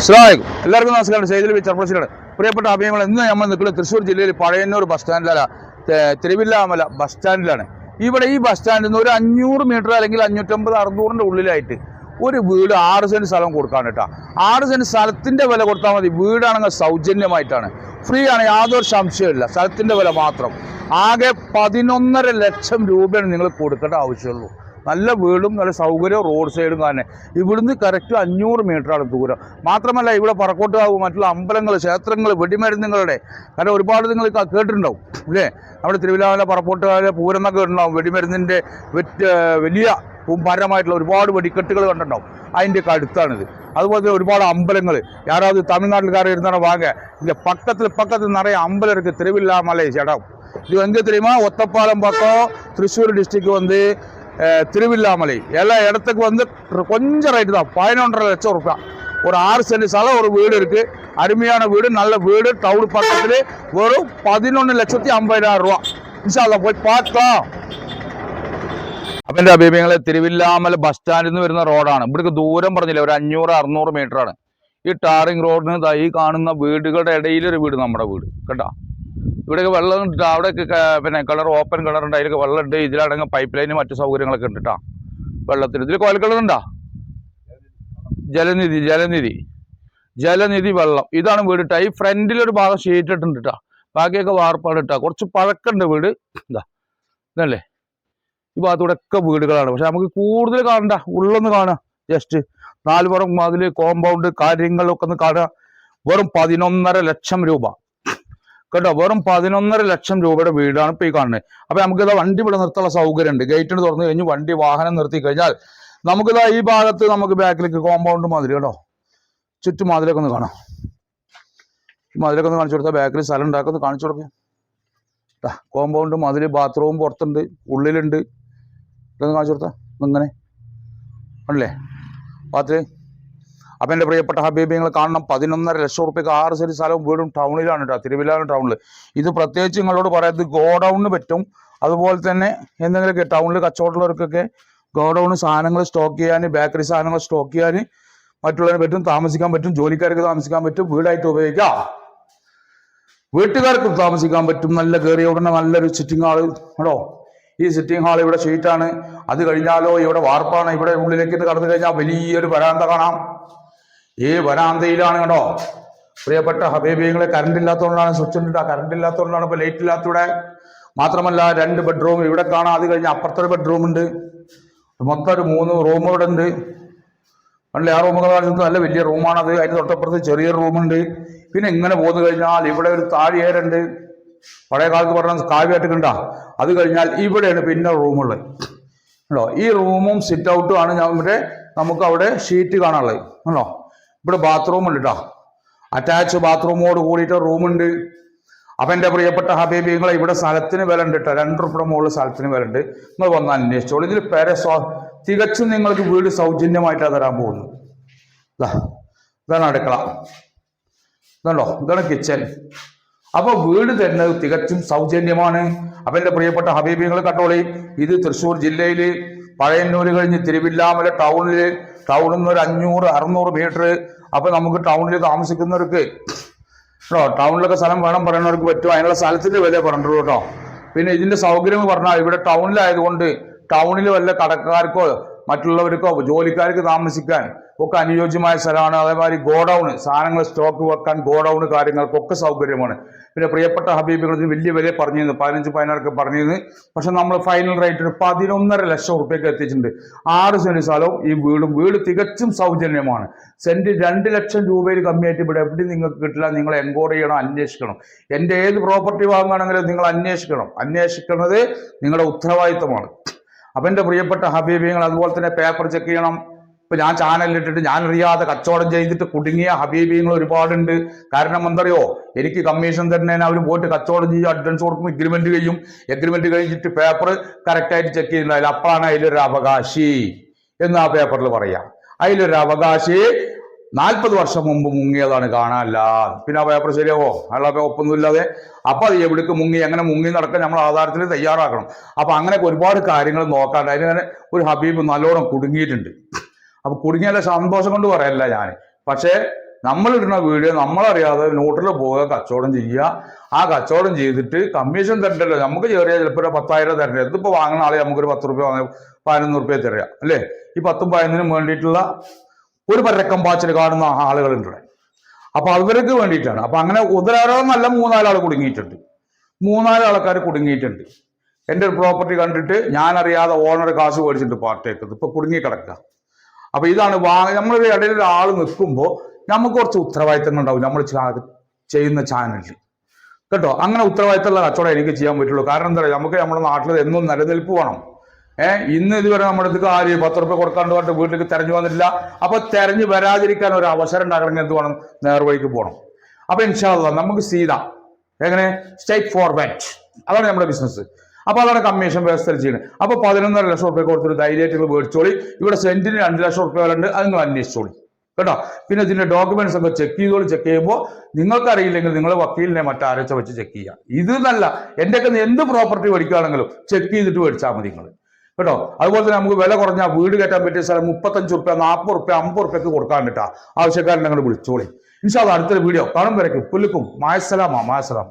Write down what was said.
അസ്സലാമലൈക്കും എല്ലാവർക്കും നമസ്കാരം. സെയ്തിൽ ചെറുപ്പശ്ശേരിയാണ് പ്രിയപ്പെട്ട അഭിയങ്ങൾ ഇന്ന് നമ്മൾ നിൽക്കുന്നത് തൃശ്ശൂർ ജില്ലയിൽ പഴയന്നൂർ ബസ് സ്റ്റാൻഡിലല്ല തിരുവില്ലാമല ബസ് സ്റ്റാൻഡിലാണ്. ഇവിടെ ഈ ബസ് സ്റ്റാൻഡിൽ നിന്ന് ഒരു അഞ്ഞൂറ് മീറ്റർ അല്ലെങ്കിൽ അഞ്ഞൂറ്റമ്പത് അറുന്നൂറിന്റെ ഉള്ളിലായിട്ട് ഒരു വീട് ആറ് സെന്റ് സ്ഥലം കൊടുക്കാൻ കേട്ടോ. ആറ് സെന്റ് സ്ഥലത്തിന്റെ വില കൊടുത്താൽ മതി. വീടാണെങ്കിൽ സൗജന്യമായിട്ടാണ്. ഫ്രീ ആണ്. യാതൊരു സംശയമില്ല സ്ഥലത്തിന്റെ വില മാത്രം. ആകെ പതിനൊന്നര ലക്ഷം രൂപയാണ് നിങ്ങൾ കൊടുക്കേണ്ട ആവശ്യമുള്ളൂ. നല്ല വീടും നല്ല സൗകര്യവും റോഡ് സൈഡും തന്നെ ഇവിടുന്ന് കറക്റ്റ് അഞ്ഞൂറ് മീറ്ററാണ് ദൂരം മാത്രമല്ല ഇവിടെ പറക്കോട്ടാവും മറ്റുള്ള അമ്പലങ്ങൾ ക്ഷേത്രങ്ങൾ വെടിമരുന്നുകളുടെ കാരണം ഒരുപാട് നിങ്ങൾ ക- കേട്ടിട്ടുണ്ടാവും അല്ലേ നമ്മുടെ തിരുവില്ലാമല പറക്കോട്ടുകാല പൂരം എന്നൊക്കെ ഉണ്ടാവും വെടിമരുന്നിൻ്റെ വെറ്റ് വലിയ കുംഭാരമായിട്ടുള്ള ഒരുപാട് വെടിക്കെട്ടുകൾ കണ്ടിട്ടുണ്ടാവും അതിൻ്റെയൊക്കെ അടുത്താണിത് അതുപോലെ തന്നെ ഒരുപാട് അമ്പലങ്ങൾ யாராவது தமிழ்நாட்டுக்கார இருந்தாலும் வாங்க இங்கே பக்கத்தில் பக்கத்தில் நிறைய அம்பலம் இருக்குது திருவில்லாமலை இடம் இது எங்கே தெரியுமா ஒத்தப்பாலம் பக்கம் திருச்சூர் டிஸ்ட்ரிக்ட் வந்து அஹ், திருவில்லாமலை எல்லா இடத்துக்கு வந்து கொஞ்சம் ரேட்டு தான் பதினொன்றரை லட்சம் ரூபாய் ஒரு ஆறு சென்ட் ஸ்தலம் ஒரு வீடு இருக்கு அருமையான வீடு நல்ல வீடு டவுன் பக்கத்துல வெறும் பதினொன்று லட்சத்தி ஐம்பதாயிரம் ரூபா இன்ஷால்லா போய் பார்க்கலாம் അപ്പൊ എന്റെ അഭിപ്രായങ്ങളെ തിരുവില്ലാമല ബസ് സ്റ്റാൻഡിൽ നിന്ന് വരുന്ന റോഡാണ് ഇവിടേക്ക് ദൂരം പറഞ്ഞില്ല ഒരു അഞ്ഞൂറ് അറുന്നൂറ് മീറ്റർ ആണ് ഈ ടാറിങ് റോഡിന് ദാ ഈ കാണുന്ന വീടുകളുടെ ഇടയിലൊരു വീട് നമ്മുടെ വീട് കേട്ടോ ഇവിടെയൊക്കെ വെള്ളം അവിടെയൊക്കെ പിന്നെ കളർ ഓപ്പൺ കളർ ഉണ്ട്. അതിലൊക്കെ വെള്ളം ഉണ്ട്. ഇതിലടങ്ങ് പൈപ്പ് ലൈനും മറ്റു സൗകര്യങ്ങളൊക്കെ ഉണ്ട് കേട്ടോ വെള്ളത്തിന്. ഇതിൽ കോലക്കളറുണ്ടോ ജലനിധി ജലനിധി. ജലനിധി വെള്ളം. ഇതാണ് വീട് ഇട്ടാ ഈ ഫ്രണ്ടിലൊരു ഭാഗം ഷീറ്റ് ഇട്ടുണ്ട് കേട്ടോ ബാക്കിയൊക്കെ വാർപ്പാട് ഇട്ടാ കുറച്ച് പഴക്കമുണ്ട് വീട്. എന്താ ഇതല്ലേ? ഈ ഭാഗത്തൂടെ ഒക്കെ വീടുകളാണ്. പക്ഷെ നമുക്ക് കൂടുതൽ കാണണ്ട. ഉള്ളൊന്ന് കാണാം ജസ്റ്റ് നാലുപുറം അതിൽ കോമ്പൗണ്ട് കാര്യങ്ങളൊക്കെ ഒന്ന് കാണുക. വെറും പതിനൊന്നര ലക്ഷം രൂപ. കേട്ടോ വെറും പതിനൊന്നര ലക്ഷം രൂപയുടെ വീടാണ് ഇപ്പൊ ഈ കാണുന്നത്. അപ്പൊ നമുക്കിതാ വണ്ടി ഇവിടെ നിർത്താനുള്ള സൗകര്യം ഉണ്ട് ഗേറ്റിന് തുറന്നു കഴിഞ്ഞ് വണ്ടി വാഹനം നിർത്തി കഴിഞ്ഞാൽ നമുക്കിതാ ഈ ഭാഗത്ത് നമുക്ക് ബാക്കിലേക്ക് കോമ്പൗണ്ട് മാതിരി കേട്ടോ. ചുറ്റും മതിലൊക്കെ ഒന്ന് കാണാം. മതിലൊക്കെ ഒന്ന് കാണിച്ചു കൊടുത്താൽ ബാക്കിൽ സ്ഥലം ഉണ്ടാക്കുന്നത് കാണിച്ചു കൊടുക്കാം. കോമ്പൗണ്ട് മതിൽ ബാത്റൂം പുറത്തുണ്ട് ഉള്ളിലുണ്ട്. ഇതൊന്ന് കാണിച്ചു കൊടുത്താ ഇങ്ങനെ ആണല്ലേ? പാത്രേ അപ്പം എന്റെ പ്രിയപ്പെട്ട ഹബീബി നിങ്ങൾ കാണണം. പതിനൊന്നര ലക്ഷം റുപ്യക്ക് ആറ് സെന്റ് സ്ഥലവും വീടും ടൗണിലാണ് കേട്ടോ തിരുവില്ലാമല ടൗണിൽ ഇത് പ്രത്യേകിച്ച് നിങ്ങളോട് പറയുന്നത് ഗോഡൗണിന് പറ്റും. അതുപോലെ തന്നെ എന്തെങ്കിലുമൊക്കെ ടൗണിൽ കച്ചവടമുള്ളവർക്കൊക്കെ ഗോഡൗണ് സാധനങ്ങൾ സ്റ്റോക്ക് ചെയ്യാൻ ബേക്കറി സാധനങ്ങൾ സ്റ്റോക്ക് ചെയ്യാൻ മറ്റുള്ളവരെ പറ്റും താമസിക്കാൻ പറ്റും ജോലിക്കാർക്ക് താമസിക്കാൻ പറ്റും വീടായിട്ട് ഉപയോഗിക്കാം. വീട്ടുകാർക്കും താമസിക്കാൻ പറ്റും നല്ല കയറിയ ഉടനെ നല്ലൊരു സിറ്റിംഗ് ഹാൾ കേട്ടോ ഈ സിറ്റിംഗ് ഹാൾ ഇവിടെ ഷീറ്റാണ് അത് കഴിഞ്ഞാലോ ഇവിടെ വാർപ്പാണ് ഇവിടെ ഉള്ളിലേക്ക് കടന്നു കഴിഞ്ഞാൽ വലിയൊരു വരാന്ത കാണാം. ഈ വരാന്തയിലാണ് കേട്ടോ പ്രിയപ്പെട്ട ഹബീബിയങ്ങളെ കറണ്ട് ഇല്ലാത്തതുകൊണ്ടാണ് സ്വിച്ച് ഉണ്ട് കറണ്ട് ഇല്ലാത്തതുകൊണ്ടാണ് ഇപ്പൊ ലൈറ്റ് ഇല്ലാത്തവിടെ മാത്രമല്ല രണ്ട് ബെഡ്റൂം ഇവിടെ കാണാം. അത് കഴിഞ്ഞ് അപ്പുറത്തൊരു ബെഡ്റൂം ഉണ്ട്. മൊത്തം ഒരു മൂന്ന് റൂം ഇവിടെ ഉണ്ട്. പണ്ട് ആ റൂമൊക്കെ നല്ല വലിയ റൂമാണത് അതിന് തൊട്ടപ്പുറത്ത് ചെറിയൊരു റൂമുണ്ട് പിന്നെ ഇങ്ങനെ പോന്നു കഴിഞ്ഞാൽ ഇവിടെ ഒരു താഴിയേരുണ്ട് പഴയ കാലത്ത് പറഞ്ഞ കാവ്യായിട്ട് കണ്ട. അത് കഴിഞ്ഞാൽ ഇവിടെയാണ് പിന്നെ റൂമുള്ളത് കേട്ടോ ഈ റൂമും സിറ്റ് ഔട്ടും ആണ് ഞാൻ ഇവിടെ നമുക്ക് അവിടെ ഷീറ്റ് കാണാനുള്ളത്. കേട്ടോ ഇവിടെ ബാത്റൂം ഉണ്ട് കേട്ടോ അറ്റാച്ച് ബാത്റൂമോട് കൂടിയിട്ട് റൂമുണ്ട്. അപ്പം എന്റെ പ്രിയപ്പെട്ട ഹബീബി ഇവിടെ സ്ഥലത്തിന് വില ഉണ്ട് കേട്ടോ രണ്ട് റുപ്യ മുകളിൽ സ്ഥലത്തിന് വില ഉണ്ട് നിങ്ങൾ വന്ന് അന്വേഷിച്ചോളൂ. ഇതിൽ പേരെ സ്വ തികച്ചും നിങ്ങൾക്ക് വീട് സൗജന്യമായിട്ടാണ് തരാൻ പോകുന്നു ഇതാ ഇതാണ് അടുക്കള. ഇതാണോ ഇതാണ് കിച്ചൻ അപ്പൊ വീട് തരുന്നത് തികച്ചും സൗജന്യമാണ്. അപ്പൊ എന്റെ പ്രിയപ്പെട്ട ഹബീബിങ്ങൾ കട്ടോളി ഇത് തൃശ്ശൂർ ജില്ലയിൽ പഴയന്നൂര് കഴിഞ്ഞ് തിരുവില്ലാമല ടൗണിൽ ടൗണിൽ നിന്ന് ഒരു അഞ്ഞൂറ് അറുന്നൂറ് മീറ്റർ അപ്പൊ നമുക്ക് ടൗണിൽ താമസിക്കുന്നവർക്ക്. കേട്ടോ ടൗണിലൊക്കെ സ്ഥലം വേണം പറയുന്നവർക്ക് പറ്റും. അതിനുള്ള സ്ഥലത്തിന്റെ വില പറഞ്ഞിട്ടുള്ളൂ കേട്ടോ. പിന്നെ ഇതിന്റെ സൗകര്യം പറഞ്ഞാൽ ഇവിടെ ടൗണിലായതുകൊണ്ട് ടൗണിൽ വല്ല കടക്കാർക്കോ മറ്റുള്ളവർക്കോ ജോലിക്കാർക്ക് താമസിക്കാൻ ഒക്കെ അനുയോജ്യമായ സ്ഥലമാണ്. അതേമാതിരി ഗോഡൌണ് സാധനങ്ങൾ സ്റ്റോക്ക് വെക്കാൻ ഗോഡൌണ് കാര്യങ്ങൾക്കൊക്കെ സൗകര്യമാണ്. പിന്നെ പ്രിയപ്പെട്ട ഹബീബുകൾ ഇതിന് വലിയ വില പറഞ്ഞിരുന്നു. പതിനഞ്ച് പതിനാറൊക്കെ പറഞ്ഞിരുന്നു. പക്ഷെ നമ്മൾ ഫൈനൽ റേറ്റിന് പതിനൊന്നര ലക്ഷം റുപ്യക്ക് എത്തിച്ചിട്ടുണ്ട് ആറ് സെന്റ് സ്ഥലവും ഈ വീടും. വീട് തികച്ചും സൗജന്യമാണ്. സെന്റ് രണ്ട് ലക്ഷം രൂപയിൽ കമ്മിയായിട്ട് ഇവിടെ എവിടെ നിങ്ങൾക്ക് കിട്ടില്ല. നിങ്ങൾ എൻക്വയറി ചെയ്യണം അന്വേഷിക്കണം. എന്റെ ഏത് പ്രോപ്പർട്ടി വാങ്ങുകയാണെങ്കിലും നിങ്ങൾ അന്വേഷിക്കണം. അന്വേഷിക്കുന്നത് നിങ്ങളുടെ ഉത്തരവാദിത്തമാണ്. അപ്പം എന്റെ പ്രിയപ്പെട്ട ഹബീബിങ്ങൾ അതുപോലെ തന്നെ പേപ്പർ ചെക്ക് ചെയ്യണം. ഇപ്പൊ ഞാൻ ചാനലിലിട്ടിട്ട് ഞാൻ അറിയാതെ കച്ചവടം ചെയ്തിട്ട് കുടുങ്ങിയ ഹബീബിങ്ങൾ ഒരുപാടുണ്ട്. കാരണം എന്തറിയോ? എനിക്ക് കമ്മീഷൻ തന്നെ അവർ പോയിട്ട് കച്ചവടം ചെയ്യും അഡ്വാൻസ് കൊടുക്കും എഗ്രിമെന്റ് കഴിയും എഗ്രിമെന്റ് കഴിഞ്ഞിട്ട് പേപ്പർ കറക്റ്റായിട്ട് ചെക്ക് ചെയ്യുന്നതിൽ അപ്പോഴാണ് അതിലൊരു അവകാശി. എന്ന് ആ പേപ്പറിൽ പറയാം. അതിലൊരു അവകാശി നാൽപ്പത് വർഷം മുമ്പ് മുങ്ങിയതാണ് കാണാനല്ല. പിന്നെ ആ പേപ്പർ ശരിയാവോ? അയാളെ ഒപ്പൊന്നുമില്ലാതെ. അപ്പൊ അത് എവിടേക്ക് മുങ്ങി എങ്ങനെ മുങ്ങി നടക്കാൻ നമ്മൾ ആധാരത്തിൽ തയ്യാറാക്കണം. അപ്പൊ അങ്ങനെയൊക്കെ ഒരുപാട് കാര്യങ്ങൾ നോക്കാണ്ട് അതിന് ഒരു ഹബീബ് നല്ലോണം കുടുങ്ങിയിട്ടുണ്ട്. അപ്പൊ കുടുങ്ങിയാലെ സന്തോഷം കൊണ്ട് പറയല്ല ഞാൻ പക്ഷേ നമ്മൾ ഇടുന്ന വീഡിയോ നമ്മളറിയാതെ നോട്ടിൽ പോവുക കച്ചവടം ചെയ്യുക. ആ കച്ചവടം ചെയ്തിട്ട് കമ്മീഷൻ തരണ്ടല്ലോ. നമുക്ക് ചെറിയ ചിലപ്പോൾ ഒരു പത്തായിരം തരണ്ടേ. ഇതിപ്പോൾ വാങ്ങുന്ന ആളെ നമുക്കൊരു പത്ത് റുപ്യ വാങ്ങി പതിനൊന്ന് റുപ്യ തരിക അല്ലേ? ഈ പത്തും പതിനൊന്നിനും വേണ്ടിയിട്ടുള്ള ഒരു പരക്കം പാച്ചിൽ കാണുന്ന ആളുകളുണ്ട്. ഇവിടെ. അപ്പൊ അവർക്ക് വേണ്ടിയിട്ടാണ്. അപ്പൊ അങ്ങനെ ഒന്നരാളെന്നല്ല മൂന്നാലാൾ കുടുങ്ങിയിട്ടുണ്ട്. മൂന്നാൽ ആൾക്കാർ കുടുങ്ങിയിട്ടുണ്ട്. എന്റെ ഒരു പ്രോപ്പർട്ടി കണ്ടിട്ട് ഞാൻ അറിയാതെ ഓണർ കാശ് മേടിച്ചിട്ട് പാർട്ടിയേക്കുന്നത് ഇപ്പൊ കുടുങ്ങി കിടക്കുക അപ്പൊ ഇതാണ് വാങ്ങ നമ്മളൊരു ഇടയിൽ ഒരാൾ നിൽക്കുമ്പോൾ നമുക്ക് കുറച്ച് ഉത്തരവാദിത്തങ്ങൾ ഉണ്ടാവും. നമ്മൾ ചെയ്യുന്ന ചാനലിൽ കേട്ടോ? അങ്ങനെ ഉത്തരവാദിത്തമുള്ള കച്ചവടം എനിക്ക് ചെയ്യാൻ പറ്റുള്ളൂ. കാരണം എന്താ പറയുക? നമുക്ക് നമ്മുടെ നാട്ടിൽ എന്നും നിലനിൽപ്പ് വേണം. ഏഹ് ഇന്ന് ഇതുവരെ നമ്മുടെ അടുത്ത് ആര് പത്ത് റുപ്യ കൊടുക്കാണ്ട് പറഞ്ഞിട്ട് വീട്ടിലേക്ക് തെരഞ്ഞു വന്നിട്ടില്ല. അപ്പൊ തെരഞ്ഞു വരാതിരിക്കാൻ ഒരു അവസരം ഉണ്ടാകണമെങ്കിൽ എന്ത് വേണം? നേർവഴിക്ക് പോകണം. അപ്പൊ ഇൻഷാല്ല നമുക്ക് സീത എങ്ങനെ? സ്റ്റേറ്റ് ഫോർവേഡ് അതാണ് നമ്മുടെ ബിസിനസ് അപ്പൊ അതാണ് കമ്മീഷൻ വ്യവസ്ഥ ചെയ്യുന്നത് അപ്പൊ പതിനൊന്നര ലക്ഷം റുപ്യ കൊടുത്തിട്ട് ധൈര്യമായിട്ട് മേടിച്ചോളി. ഇവിടെ സെന്റിന് രണ്ട് ലക്ഷം റുപ്യ വരണ്ട് അത് നിങ്ങൾ അന്വേഷിച്ചോളി. കേട്ടോ? പിന്നെ ഇതിന്റെ ഡോക്യുമെന്റ്സ് ഒക്കെ ചെക്ക് ചെയ്തോളി ചെക്ക് ചെയ്യുമ്പോൾ നിങ്ങൾക്കറിയില്ലെങ്കിൽ നിങ്ങൾ വക്കീലിനെ മറ്റാരച്ച വെച്ച് ചെക്ക് ചെയ്യുക ഇത് നല്ല എന്റെ ഒക്കെ എന്ത് പ്രോപ്പർട്ടി മേടിക്കുകയാണെങ്കിലും ചെക്ക് ചെയ്തിട്ട് മേടിച്ചാൽ മതി നിങ്ങൾ കേട്ടോ? അതുപോലെ തന്നെ നമുക്ക് വില കുറഞ്ഞ വീട് കയറ്റാൻ പറ്റിയ സ്ഥലം മുപ്പത്തഞ്ച് റുപ്യ നാൽപ്പത് റുപ്യ അമ്പത് റുപ്യക്ക് കൊടുക്കാൻ കിട്ടാ. ആവശ്യക്കാരൻ ഞങ്ങൾ വിളിച്ചോളി. ഇൻഷാല്ല അടുത്തൊരു വീഡിയോ കാണും വരയ്ക്കും. പുല്ലുക്കും. മായസലാമ മായസലാം